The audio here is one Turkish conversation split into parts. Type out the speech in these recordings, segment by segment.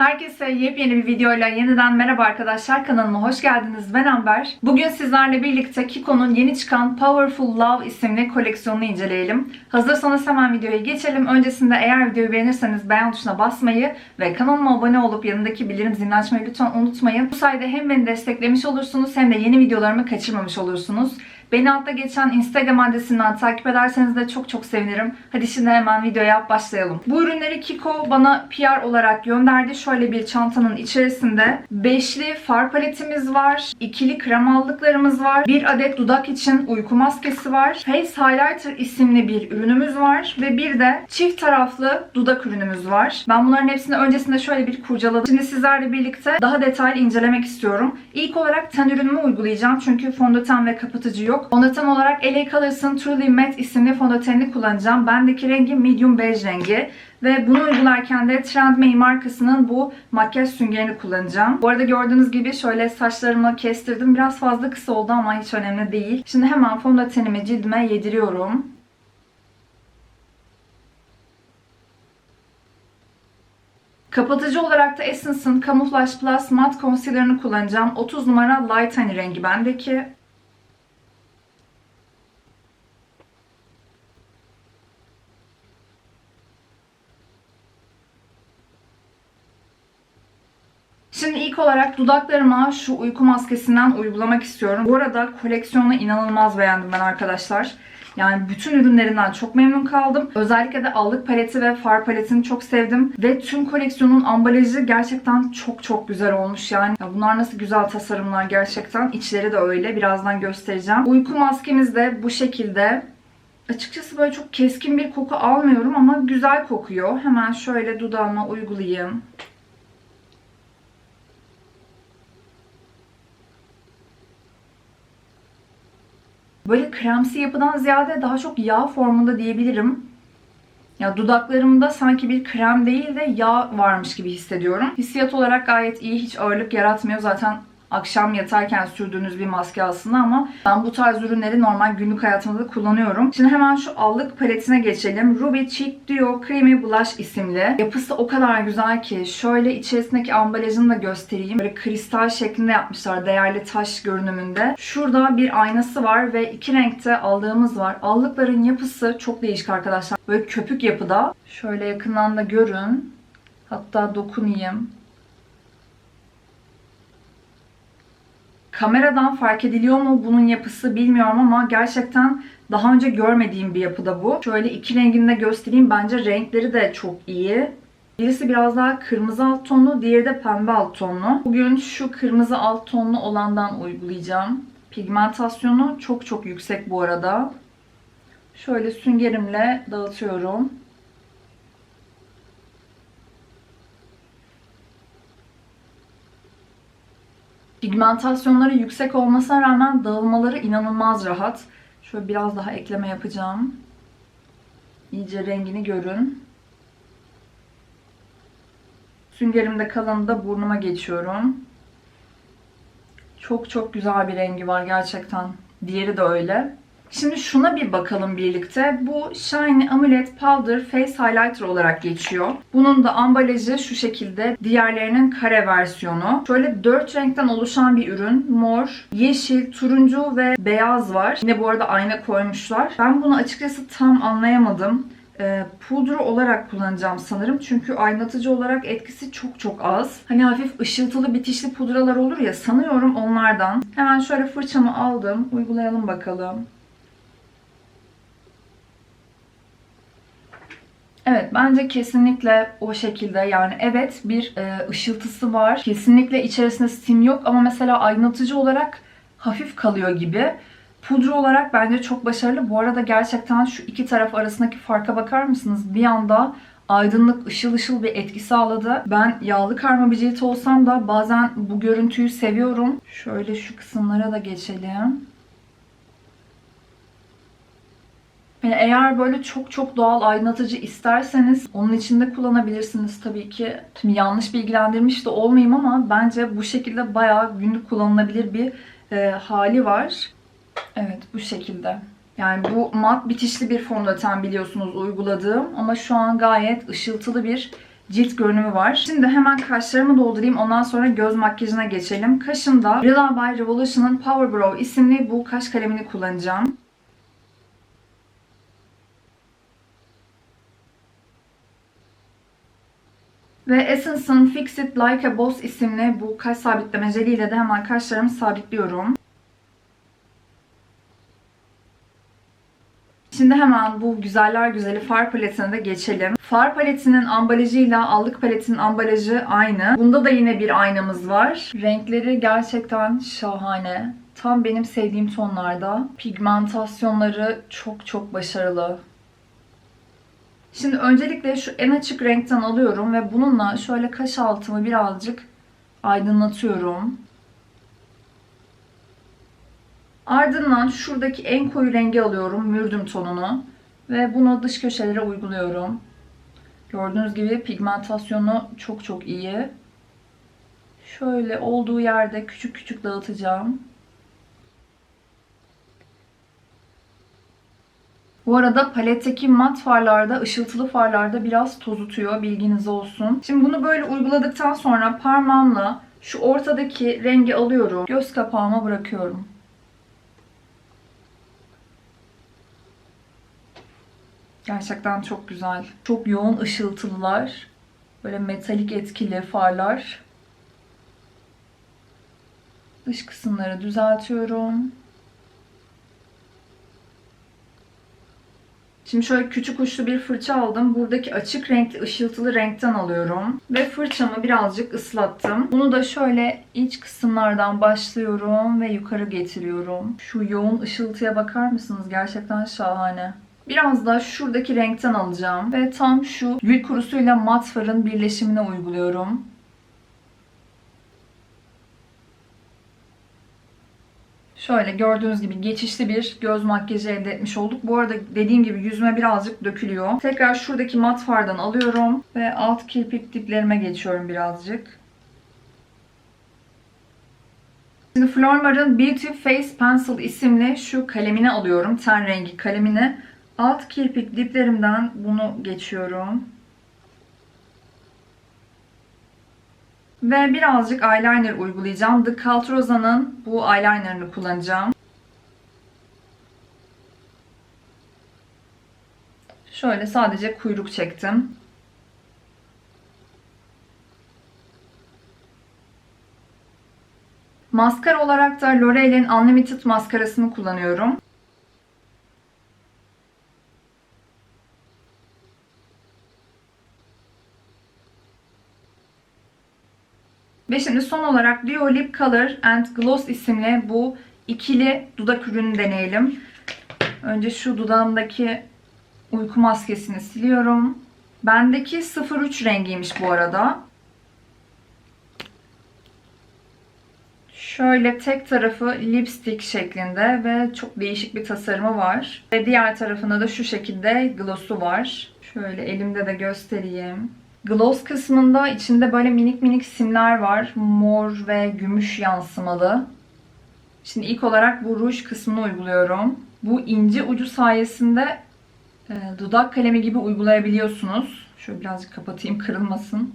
Herkese yepyeni bir videoyla yeniden merhaba arkadaşlar. Kanalıma hoş geldiniz. Ben Amber. Bugün sizlerle birlikte Kiko'nun yeni çıkan Powerful Love isimli koleksiyonunu inceleyelim. Hazırsanız hemen videoya geçelim. Öncesinde eğer videoyu beğenirseniz beğen tuşuna basmayı ve kanalıma abone olup yanındaki bildirim zilini açmayı lütfen unutmayın. Bu sayede hem beni desteklemiş olursunuz hem de yeni videolarımı kaçırmamış olursunuz. Beni altta geçen Instagram adresinden takip ederseniz de çok çok sevinirim. Hadi şimdi hemen videoya başlayalım. Bu ürünleri Kiko bana PR olarak gönderdi. Şöyle bir çantanın içerisinde beşli far paletimiz var. ikili krem aldıklarımız var. Bir adet dudak için uyku maskesi var. Face Highlighter isimli bir ürünümüz var. Ve bir de çift taraflı dudak ürünümüz var. Ben bunların hepsini öncesinde şöyle bir kurcaladım. Şimdi sizlerle birlikte daha detaylı incelemek istiyorum. İlk olarak ten ürünümü uygulayacağım. Çünkü fondöten ve kapatıcı yok. Fondöten olarak LA Colors'ın Truly Matte isimli fondötenini kullanacağım. Bendeki rengi medium beige rengi. Ve bunu uygularken de Trend May markasının bu makyaj süngerini kullanacağım. Bu arada gördüğünüz gibi şöyle saçlarımı kestirdim. Biraz fazla kısa oldu ama hiç önemli değil. Şimdi hemen fondötenimi cildime yediriyorum. Kapatıcı olarak da Essence'ın Camouflage Plus Matte Concealer'ını kullanacağım. 30 numara Light Honey rengi bendeki. Şimdi ilk olarak dudaklarıma şu uyku maskesinden uygulamak istiyorum. Bu arada koleksiyonu inanılmaz beğendim ben arkadaşlar. Yani bütün ürünlerinden çok memnun kaldım. Özellikle de allık paleti ve far paletini çok sevdim. Ve tüm koleksiyonun ambalajı gerçekten çok çok güzel olmuş. Yani ya bunlar nasıl güzel tasarımlar gerçekten. İçleri de öyle. Birazdan göstereceğim. Uyku maskemiz de bu şekilde. Açıkçası böyle çok keskin bir koku almıyorum ama güzel kokuyor. Hemen şöyle dudağıma uygulayayım. Böyle kremsi yapıdan ziyade daha çok yağ formunda diyebilirim. Ya dudaklarımda sanki bir krem değil de yağ varmış gibi hissediyorum. Hissiyat olarak gayet iyi, hiç ağırlık yaratmıyor. Zaten akşam yatarken sürdüğünüz bir maske aslında ama ben bu tarz ürünleri normal günlük hayatımda da kullanıyorum. Şimdi hemen şu allık paletine geçelim. Ruby Cheek Duo Creamy Blush isimli. Yapısı o kadar güzel ki şöyle içerisindeki ambalajını da göstereyim. Böyle kristal şeklinde yapmışlar değerli taş görünümünde. Şurada bir aynası var ve iki renkte aldığımız var. Allıkların yapısı çok değişik arkadaşlar. Böyle köpük yapıda. Şöyle yakından da görün. Hatta dokunayım. Kameradan fark ediliyor mu bunun yapısı bilmiyorum ama gerçekten daha önce görmediğim bir yapıda bu. Şöyle iki renginde göstereyim. Bence renkleri de çok iyi. Birisi biraz daha kırmızı alt tonlu, diğeri de pembe alt tonlu. Bugün şu kırmızı alt tonlu olandan uygulayacağım. Pigmentasyonu çok çok yüksek bu arada. Şöyle süngerimle dağıtıyorum. Pigmentasyonları yüksek olmasına rağmen dağılmaları inanılmaz rahat. Şöyle biraz daha ekleme yapacağım. İyice rengini görün. Süngerimde kalanı da burnuma geçiyorum. Çok çok güzel bir rengi var gerçekten. Diğeri de öyle. Şimdi şuna bir bakalım birlikte. Bu Shiny Amulet Powder Face Highlighter olarak geçiyor. Bunun da ambalajı şu şekilde. Diğerlerinin kare versiyonu. Şöyle 4 renkten oluşan bir ürün. Mor, yeşil, turuncu ve beyaz var. Yine bu arada ayna koymuşlar. Ben bunu açıkçası tam anlayamadım. E, pudra olarak kullanacağım sanırım. Çünkü aynatıcı olarak etkisi çok çok az. Hani hafif ışıltılı bitişli pudralar olur ya sanıyorum onlardan. Hemen şöyle fırçamı aldım. Uygulayalım bakalım. Evet bence kesinlikle o şekilde yani evet bir e, ışıltısı var. Kesinlikle içerisinde sim yok ama mesela aydınlatıcı olarak hafif kalıyor gibi. Pudra olarak bence çok başarılı. Bu arada gerçekten şu iki taraf arasındaki farka bakar mısınız? Bir anda aydınlık ışıl ışıl bir etki sağladı. Ben yağlı karma bir cilt olsam da bazen bu görüntüyü seviyorum. Şöyle şu kısımlara da geçelim. Yani eğer böyle çok çok doğal aydınlatıcı isterseniz onun içinde kullanabilirsiniz tabii ki. Şimdi yanlış bilgilendirmiş de olmayayım ama bence bu şekilde bayağı günlük kullanılabilir bir e, hali var. Evet bu şekilde. Yani bu mat bitişli bir fondöten biliyorsunuz uyguladığım ama şu an gayet ışıltılı bir cilt görünümü var. Şimdi hemen kaşlarımı doldurayım. Ondan sonra göz makyajına geçelim. Kaşımda Rila by Revolution'ın Power Brow isimli bu kaş kalemini kullanacağım. Ve Essence'ın Fix It Like a Boss isimli bu kaş sabitleme jeliyle de hemen kaşlarımı sabitliyorum. Şimdi hemen bu güzeller güzeli far paletine de geçelim. Far paletinin ambalajıyla allık paletinin ambalajı aynı. Bunda da yine bir aynamız var. Renkleri gerçekten şahane. Tam benim sevdiğim tonlarda. Pigmentasyonları çok çok başarılı. Şimdi öncelikle şu en açık renkten alıyorum ve bununla şöyle kaş altımı birazcık aydınlatıyorum. Ardından şuradaki en koyu rengi alıyorum, mürdüm tonunu. Ve bunu dış köşelere uyguluyorum. Gördüğünüz gibi pigmentasyonu çok çok iyi. Şöyle olduğu yerde küçük küçük dağıtacağım. Bu arada paletteki mat farlarda, ışıltılı farlarda biraz tozutuyor. Bilginiz olsun. Şimdi bunu böyle uyguladıktan sonra parmağımla şu ortadaki rengi alıyorum. Göz kapağıma bırakıyorum. Gerçekten çok güzel. Çok yoğun ışıltılılar. Böyle metalik etkili farlar. Dış kısımları düzeltiyorum. Şimdi şöyle küçük uçlu bir fırça aldım. Buradaki açık renkli ışıltılı renkten alıyorum. Ve fırçamı birazcık ıslattım. Bunu da şöyle iç kısımlardan başlıyorum ve yukarı getiriyorum. Şu yoğun ışıltıya bakar mısınız? Gerçekten şahane. Biraz da şuradaki renkten alacağım. Ve tam şu gül kurusuyla mat farın birleşimine uyguluyorum. Şöyle gördüğünüz gibi geçişli bir göz makyajı elde etmiş olduk. Bu arada dediğim gibi yüzüme birazcık dökülüyor. Tekrar şuradaki mat fardan alıyorum ve alt kirpik diplerime geçiyorum birazcık. Şimdi Flormar'ın Beauty Face Pencil isimli şu kalemini alıyorum. Ten rengi kalemini. Alt kirpik diplerimden bunu geçiyorum. Ve birazcık eyeliner uygulayacağım. The Caltrosa'nın bu eyelinerını kullanacağım. Şöyle sadece kuyruk çektim. Maskara olarak da L'Oreal'in Unlimited maskarasını kullanıyorum. Ve şimdi son olarak Duo Lip Color and Gloss isimli bu ikili dudak ürünü deneyelim. Önce şu dudağımdaki uyku maskesini siliyorum. Bendeki 03 rengiymiş bu arada. Şöyle tek tarafı lipstick şeklinde ve çok değişik bir tasarımı var. Ve diğer tarafında da şu şekilde gloss'u var. Şöyle elimde de göstereyim. Gloss kısmında içinde böyle minik minik simler var. Mor ve gümüş yansımalı. Şimdi ilk olarak bu ruj kısmını uyguluyorum. Bu ince ucu sayesinde e, dudak kalemi gibi uygulayabiliyorsunuz. Şöyle birazcık kapatayım kırılmasın.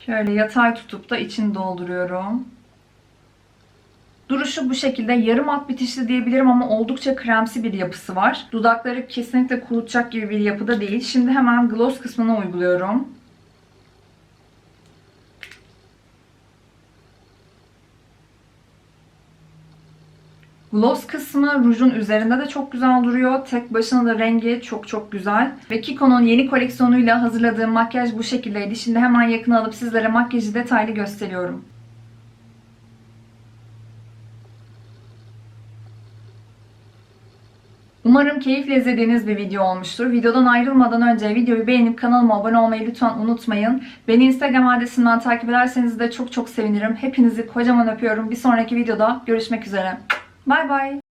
Şöyle yatay tutup da içini dolduruyorum. Duruşu bu şekilde yarım mat bitişli diyebilirim ama oldukça kremsi bir yapısı var. Dudakları kesinlikle kurutacak gibi bir yapıda değil. Şimdi hemen gloss kısmına uyguluyorum. Gloss kısmı rujun üzerinde de çok güzel duruyor. Tek başına da rengi çok çok güzel. Ve Kiko'nun yeni koleksiyonuyla hazırladığım makyaj bu şekildeydi. Şimdi hemen yakına alıp sizlere makyajı detaylı gösteriyorum. Umarım keyifle izlediğiniz bir video olmuştur. Videodan ayrılmadan önce videoyu beğenip kanalıma abone olmayı lütfen unutmayın. Beni Instagram adresinden takip ederseniz de çok çok sevinirim. Hepinizi kocaman öpüyorum. Bir sonraki videoda görüşmek üzere. Bay bay.